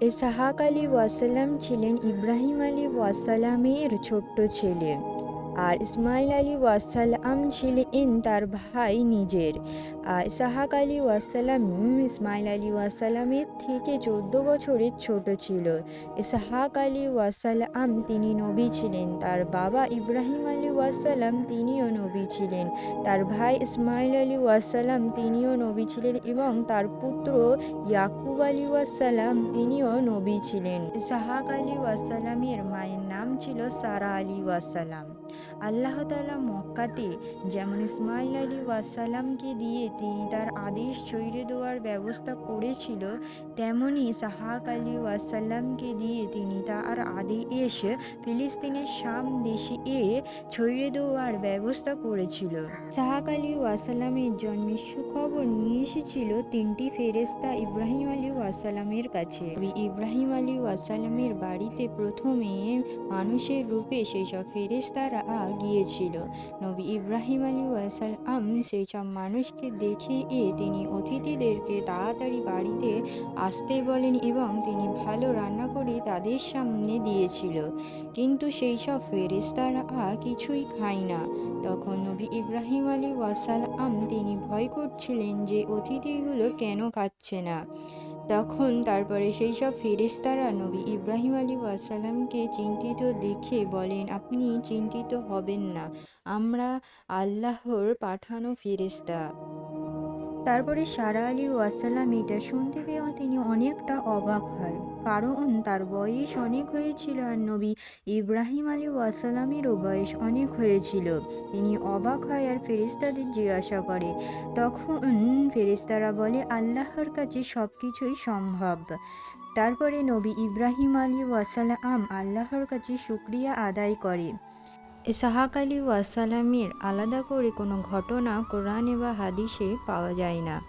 ইসহাক আলী ওয়াসাল্লাম ছিলেন ইব্রাহিম আলী ওয়াসাল্লামের ছোট্ট ছেলে। আর ইসমাইল আলী ওয়াসাল্লাম ছিলেন তার ভাই নিজের। আর ইসহাক আলী ওয়াসাল্লাম ইসমাইল আলী ওয়াসাল্লামের থেকে চোদ্দ বছরের ছোট ছিল। ইসহাক আলী ওয়াসাল্লাম তিনি নবী ছিলেন। তার বাবা ইব্রাহিম আলী ওয়াসাল্লাম তিনিও নবী ছিলেন। তার ভাই ইসমাইল আলী ওয়াসাল্লাম তিনিও নবী ছিলেন এবং তার পুত্র ইয়াকুব আলী ওয়াসাল্লাম তিনিও নবী ছিলেন। সাহাক আলী ওয়াসাল্লামের মায়ের নাম ছিল সারা আলী ওয়াসাল্লাম আল্লাহ তালা মক্কাতে যেমন ইসমাইল আলী ওয়াসাল্লামকে দিয়ে তিনি তার আদেশ ছড়িয়ে দেওয়ার ব্যবস্থা করেছিল, তেমনি সাহাক আলী ওয়াসাল্লামকে দিয়ে তিনি তার আদেশ ফিলিস্তিনের শাম দেশে এ ছড়িয়ে দেওয়ার ব্যবস্থা করেছিল। সাহাক আলী ওয়াসাল্লামের জন্মের সুখবর নিয়ে এসেছিল তিনটি ফেরেস্তা ইব্রাহিম আলী ওয়াসাল্লামের কাছে। ইব্রাহিম আলী ওয়াসাল্লামের বাড়িতে প্রথমে মানুষের রূপে সেই সব ফেরেস্তারা গিয়েছিল। নবী ইব্রাহিম আলী ওয়াসাল্লাম সেই সব মানুষকে দেখিয়ে তিনি অতিথিদেরকে তাড়াতাড়ি বাড়িতে আসতে বলেন এবং তিনি ভালো রান্না করে তাদের সামনে দিয়েছিল। কিন্তু সেই সব ফেরেস্তারা কিছুই খায় না। তখন নবী ইব্রাহিম আলী ওয়াসাল্লাম তিনি ভয় করছিলেন যে অতিথিগুলো কেন খাচ্ছে না। তখন তারপরে সেই সব ফেরেস্তারা নবী ইব্রাহিম আলী ওয়াসালামকে চিন্তিত দেখে বলেন, আপনি চিন্তিত হবেন না, আমরা আল্লাহর পাঠানো ফেরেস্তা তারপরে সারা আলী ওয়াসাল্লাম এটা শুনতে পেয়েও তিনি অনেকটা অবাক হয়। কারণ তার বয়স অনেক হয়েছিল আর নবী ইব্রাহিম আলী ওয়াসাল্লামেরও বয়স অনেক হয়েছিল। তিনি অবাক হয় আর ফেরিস্তাদের জিজ্ঞাসা করে, তখন ফেরিস্তারা বলে, আল্লাহর কাছে সব কিছুই সম্ভব। তারপরে নবী ইব্রাহিম আলী ওয়াসাল্লাম আল্লাহর কাছে শুক্রিয়া আদায় করে। ইসাহাক আলী ওয়াসালামের আলাদা করে কোনো ঘটনা কোরআনে বা হাদিসে পাওয়া যায় না।